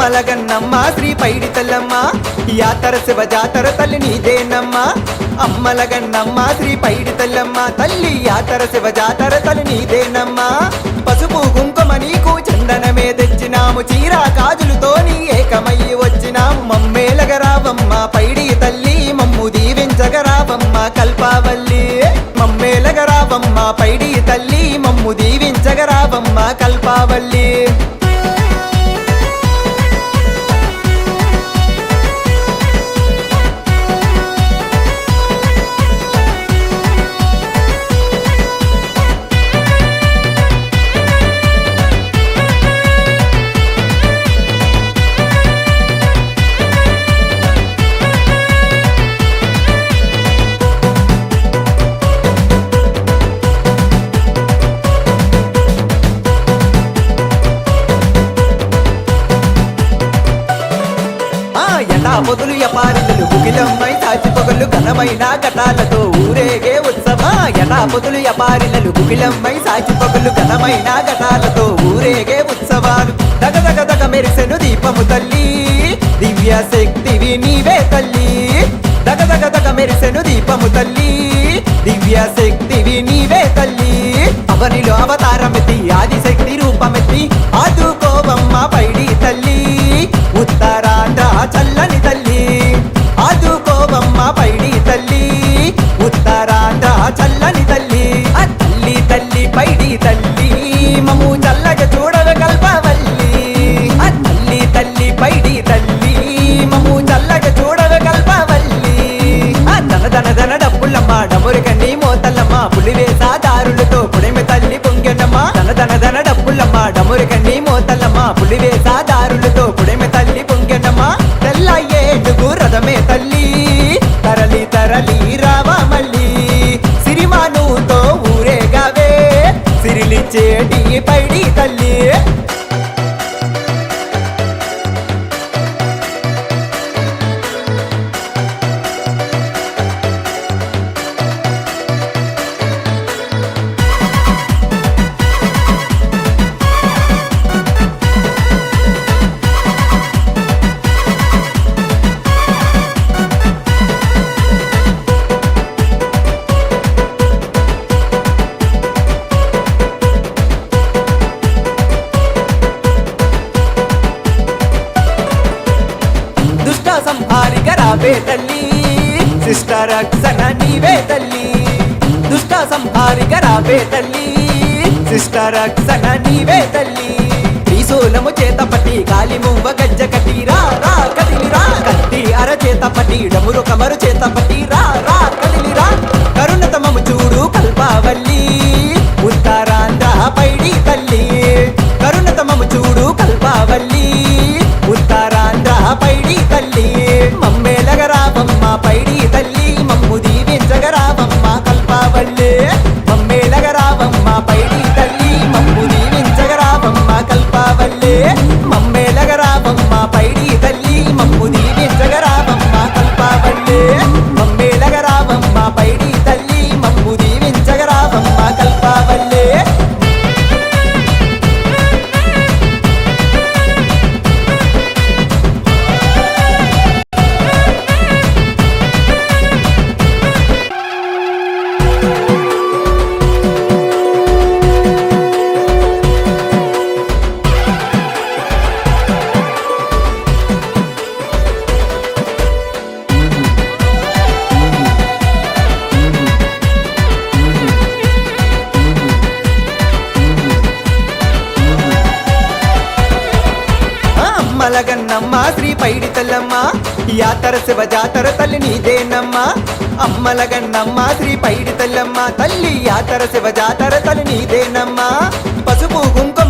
శ్రీ పైడి తల్లమ్మ యాతర శివ జాతర తల్లి నీదేనమ్మ. అమ్మల గన్నమ్మ శ్రీ పైడి తల్లమ్మ తల్లి యాతర శివ జాతర తల్లి నీదేనమ్మ. పసుపు కుంకుమ నీకు చందనమే తెచ్చినాము చీర కాజులతో నీ ఏకమయ్యి వచ్చినాము. మమ్మేలగరావమ్మ పైడి తల్లి మమ్ము దీవించగరావమ్మ కల్పావల్లి. మమ్మేలగరావమ్మ పైడి తల్లి మమ్ము దీవించగరావమ్మ కల్పావల్లి. ఆ ఎటా ఎపారిలు గుగిలమ్మై తాచి పొగలు ఘనమైన ఘటాలతో ఊరేగే ఉత్సవ. ఎటా పొదులు ఎపారిలలు గుగిలమ్మై సాచి పొగలు ఘనమైన ఘటాలతో ఊరేగే ఉత్సవాలు దగ దగ దగ మెరిసెను దీపము తల్లి. దివ్య శక్తివి నీవే తల్లి. దగ దగ దగ మెరిసెను దీపము తల్లి. దివ్య శక్తివి నీవే తల్లి. అవనిలో అవ పైడి తల్లి ఉత్తరాంధ్ర చల్లని తల్లి తల్లి తల్లి పైడి తల్లి మమ్ము చల్లగ చూడవ కల్పవల్లి. తల్లి తల్లి పైడి తల్లి మమ్ము చల్లగ చూడవ కల్పవల్లి. ఆ దన దన డబ్బులమ్మ డప్పులమ్మ డమురికన్ని మోతల్లమ్మ పులివేసా దారులతో పుడిమి తల్లి పొంగెనమ్మ. దన దన దన డబ్బులమ్మ డమురికన్ని మోతల్లమ్మ పులివేసా దారులతో పుడిమి తల్లి పొంగెనమ్మ. తెల్ల ఏడుగు రథమే తల్లి. తరలి రావా మళ్ళీ. సిరిమానుతో ఊరేగావే. సిరిలిచ్చేటి పైడి తల్లి. దుష్ట సంహారిక రావే తల్లి. శిష్ట రక్షణ నీవే తల్లి. దుష్ట సంహారిక రావే తల్లి. శిష్ట రక్షణ నీవే తల్లి. త్రిశూలము చేత పట్టి కాలి మువ్వ గజ్జ కట్టి రా రా కదిలి రా. కత్తి అర చేత పట్టి డమురు కమరు చేత పట్టి రా రా కదిలి రా. కరుణతమము చూడు కల్పావల్లి. అమ్మలగన్నమ్మ శ్రీ పైడి తల్లమ్మ యాతర శివ జాతర తల్లి నీదేనమ్మ అమ్మలగన్నమ్మ శ్రీ పైడి తల్లమ్మ తల్లి యాతర శివ జాతర తల్లి నీదేనమ్మ పసుపు కుంకుమ